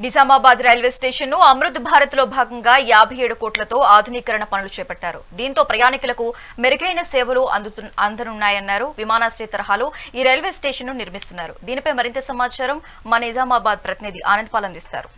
Nizamabad railway స్టేషన్ను అమృత్ భారత్లో భాగంగా యాభై ఏడు కోట్లతో ఆధునీకరణ పనులు చేపట్టారు. దీంతో ప్రయాణికులకు మెరుగైన సేవలు అందుతు- అందనున్నాయన్నారు. విమానాశ్రయ తరహాలో ఈ రైల్వే స్టేషన్ను నిర్మిస్తున్నారు. దీనిపై మరింత సమాచారం మా నిజామాబాద్ ప్రతినిధి ఆనంద్ పాల్ అందిస్తారు.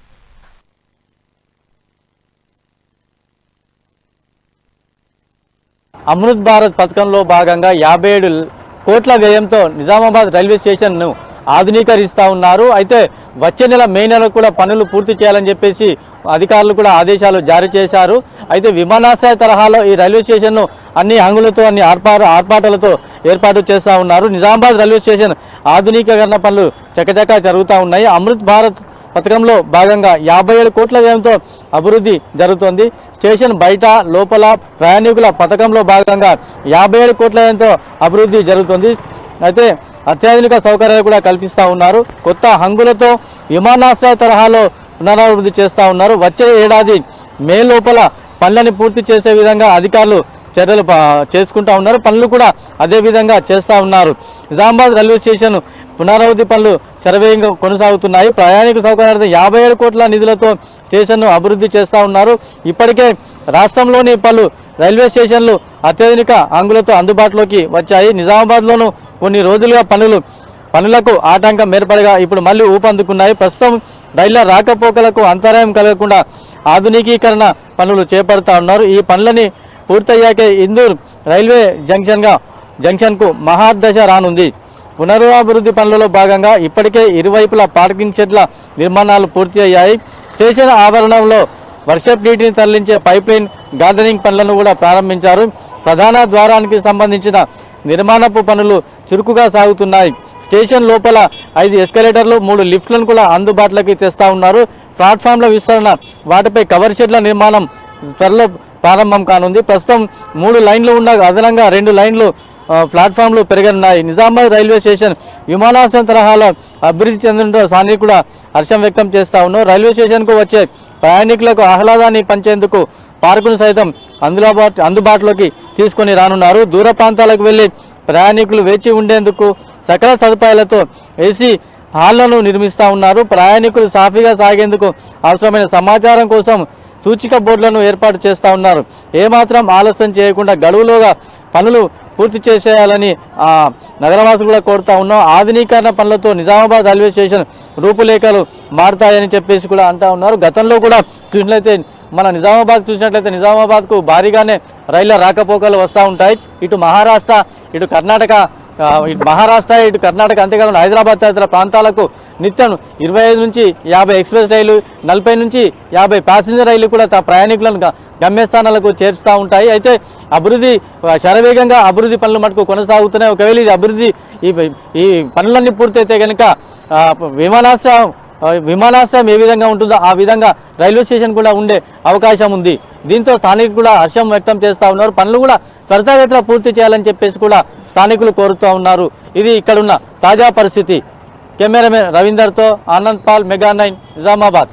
అమృత్ భారత్ పథకంలో భాగంగా యాభై ఏడు కోట్ల వ్యయంతో నిజామాబాద్ రైల్వే స్టేషన్ను ఆధునీకరిస్తూ ఉన్నారు. అయితే వచ్చే నెల మే నెల కూడా పనులు పూర్తి చేయాలని చెప్పేసి అధికారులు కూడా ఆదేశాలు జారీ చేశారు. అయితే విమానాశ్రయ తరహాలో ఈ రైల్వే స్టేషన్ను అన్ని హంగులతో అన్ని ఆర్పా ఆర్పాటాలతో ఏర్పాటు చేస్తూ ఉన్నారు. నిజామాబాద్ రైల్వే స్టేషన్ ఆధునీకరణ పనులు చకచకా జరుగుతూ ఉన్నాయి. అమృత్ భారత్ పథకంలో భాగంగా యాభై ఏడు కోట్ల వ్యయంతో అభివృద్ధి జరుగుతోంది. స్టేషన్ బయట లోపల ప్రయాణికుల పథకంలో భాగంగా యాభై ఏడు కోట్ల వ్యయంతో అభివృద్ధి జరుగుతుంది. అయితే అత్యాధునిక సౌకర్యాలు కూడా కల్పిస్తూ ఉన్నారు. కొత్త హంగులతో విమానాశ్రయ తరహాలో పునరాభివృద్ధి చేస్తూ ఉన్నారు. వచ్చే ఏడాది మే లోపల పనులని పూర్తి చేసే విధంగా అధికారులు చర్యలు చేసుకుంటూ చేసుకుంటా ఉన్నారు. పనులు కూడా అదే విధంగా చేస్తూ ఉన్నారు. నిజామాబాద్ రైల్వే స్టేషన్ పునరావృద్ధి పనులు శరవేగంగా కొనసాగుతున్నాయి. ప్రయాణిక సౌకర్యార్థం యాభై ఏడు కోట్ల నిధులతో స్టేషన్ను అభివృద్ధి చేస్తూ ఉన్నారు. ఇప్పటికే రాష్ట్రంలోని పలు రైల్వే స్టేషన్లు అత్యాధునిక అంగులతో అందుబాటులోకి వచ్చాయి. నిజామాబాద్లోనూ కొన్ని రోజులుగా పనులు పనులకు ఆటంకం ఏర్పడగా ఇప్పుడు మళ్ళీ ఊపందుకున్నాయి. ప్రస్తుతం రైళ్ళ రాకపోకలకు అంతరాయం కలగకుండా ఆధునికీకరణ పనులు చేపడతా ఉన్నారు. ఈ పనులని పూర్తయ్యాకే ఇందూర్ రైల్వే జంక్షన్గా జంక్షన్కు మహాదశ రానుంది. పునరాభివృద్ధి పనులలో భాగంగా ఇప్పటికే ఇరువైపులా పార్కింగ్ షెడ్ల నిర్మాణాలు పూర్తి అయ్యాయి స్టేషన్ ఆవరణంలో వర్షపు నీటిని తరలించే పైప్లైన్ గార్డెనింగ్ పనులను కూడా ప్రారంభించారు. ప్రధాన ద్వారానికి సంబంధించిన నిర్మాణపు పనులు చురుకుగా సాగుతున్నాయి. స్టేషన్ లోపల ఐదు ఎస్కలేటర్లు మూడు లిఫ్ట్లను కూడా అందుబాటులోకి తెస్తా ఉన్నారు. ప్లాట్ఫామ్ల విస్తరణ వాటిపై కవర్ షెడ్ల నిర్మాణం త్వరలో ప్రారంభం కానుంది. ప్రస్తుతం మూడు లైన్లు ఉన్న అదనంగా రెండు లైన్లు ప్లాట్ఫామ్లు పెరగనున్నాయి. నిజామాబాద్ రైల్వే స్టేషన్ విమానాశ్రయం తరహాలో అభివృద్ధి చెందడంతో స్థానికులు కూడా హర్షం వ్యక్తం చేస్తా ఉన్నారు. రైల్వే స్టేషన్కు వచ్చే ప్రయాణికులకు ఆహ్లాదాన్ని పంచేందుకు పార్కును సైతం అందులో అందుబాటులోకి తీసుకొని రానున్నారు. దూర ప్రాంతాలకు వెళ్ళి ప్రయాణికులు వేచి ఉండేందుకు సకల సదుపాయాలతో ఏసీ హాళ్ళను నిర్మిస్తూ ఉన్నారు. ప్రయాణికులు సాఫీగా సాగేందుకు అవసరమైన సమాచారం కోసం సూచిక బోర్డులను ఏర్పాటు చేస్తూ ఉన్నారు. ఏమాత్రం ఆలస్యం చేయకుండా గడువులోగా పనులు పూర్తి చేసేయాలని నగరవాసులు కూడా కోరుతా ఉన్నాం. ఆధునీకరణ పనులతో నిజామాబాద్ రైల్వే స్టేషన్ రూపురేఖలు మారుతాయని చెప్పేసి కూడా అంటా ఉన్నారు. గతంలో కూడా చూసినట్లయితే మన నిజామాబాద్ చూసినట్లయితే నిజామాబాద్కు భారీగానే రైళ్ళ రాకపోకలు వస్తూ ఉంటాయి. ఇటు మహారాష్ట్ర ఇటు కర్ణాటక ఇటు మహారాష్ట్ర ఇటు కర్ణాటక అంతేకాకుండా హైదరాబాద్ తదితర ప్రాంతాలకు నిత్యం ఇరవై ఐదు నుంచి యాభై ఎక్స్ప్రెస్ రైలు నలభై నుంచి యాభై ప్యాసింజర్ రైలు కూడా తా ప్రయాణికులను గమ్యస్థానాలకు చేరుస్తూ ఉంటాయి. అయితే అభివృద్ధి శరవేగంగా అభివృద్ధి పనులు మటుకు కొనసాగుతున్నాయి. ఒకవేళ ఇది అభివృద్ధి ఈ ఈ పనులన్నీ పూర్తయితే కనుక విమానాశ్రయం విమానాశ్రయం ఏ విధంగా ఉంటుందో ఆ విధంగా రైల్వే స్టేషన్ కూడా ఉండే అవకాశం ఉంది. దీంతో స్థానికులు కూడా హర్షం వ్యక్తం చేస్తూ ఉన్నారు. పనులు కూడా త్వరితగతిన పూర్తి చేయాలని చెప్పేసి కూడా స్థానికులు కోరుతూ ఉన్నారు. ఇది ఇక్కడున్న తాజా పరిస్థితి. కెమెరామెన్ రవీందర్తో Anand Paul mega nine Nizamabad.